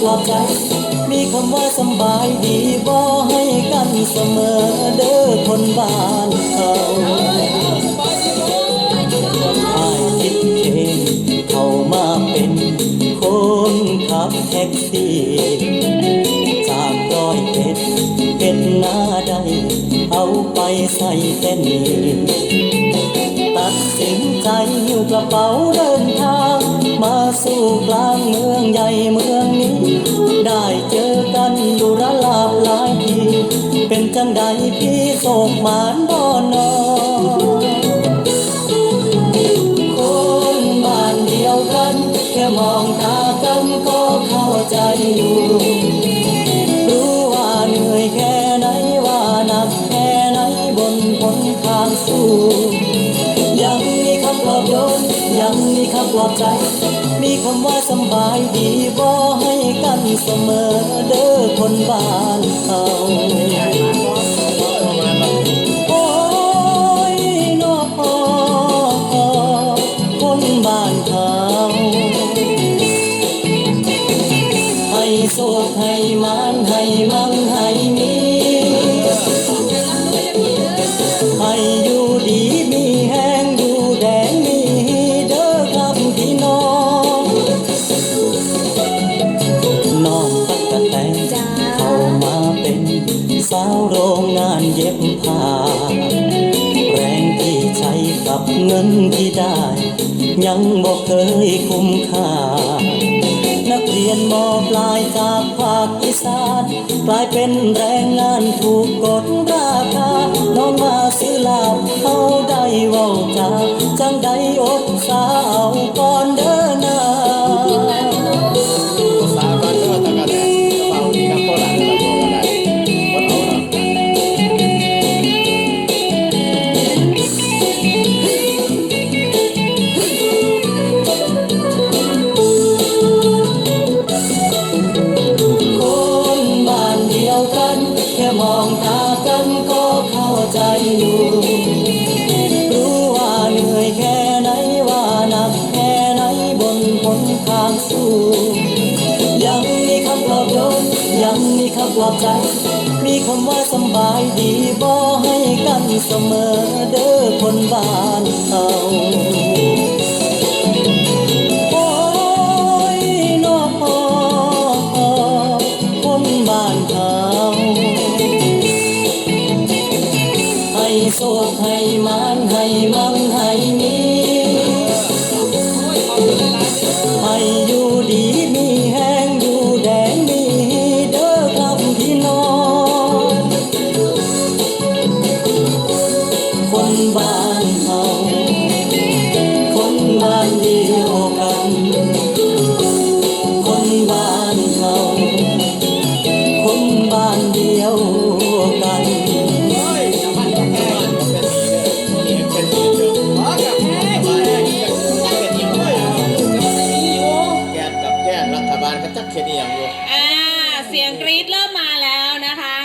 ปลอบใจ มีคำว่าสบายดีบ่ให้กันเสมอเด้อคนบ้านเขาอายคิดเองเข้ามาเป็นคนขับแท็กซี่จากร้อยเอ็ดเอ็ดหน้าใดเอาไปใส่เต้นตัดสินใจหิ้วกระเป๋าเดินทาง มาสู่กลางเมืองใหญ่เมืองน ได้เจอกันดูระลาบหลายทีเป็นจังใดพี่โศกหมานบ่อนอคนบ้านเดียวกัน แค่มองตากันก็เข้าใจอยู่รู้ว่าเหนื่อยแค่ไหนว่าหนักแค่ไหนบนหนทางสู้ ปลอบใจ มีคำว่าสบายดีบ่ให้กันเสมอเด้อคนบ้านเขาโอ้ยนอคนบ้านเขาให้โศกให้มานให้มั่งให้มี เงินที่ได้ ยังบอกเคยคุ้มค่า นักเรียนมอปลายจากภาคอีสานกลายเป็นแรงงานถูกกดราคาน้องมาซื้อลาบเขาได้ว่าจาจังได้อด อยู่ รู้ว่าเหนื่อยแค่ไหนว่าหนักแค่ไหนบนหนทางสู้ ยังมีคำปลอบโยนยังมีคำปลอบใจ มีคำว่าสบายดีบ่ให้กันเสมอเด้อคนบ้านเขา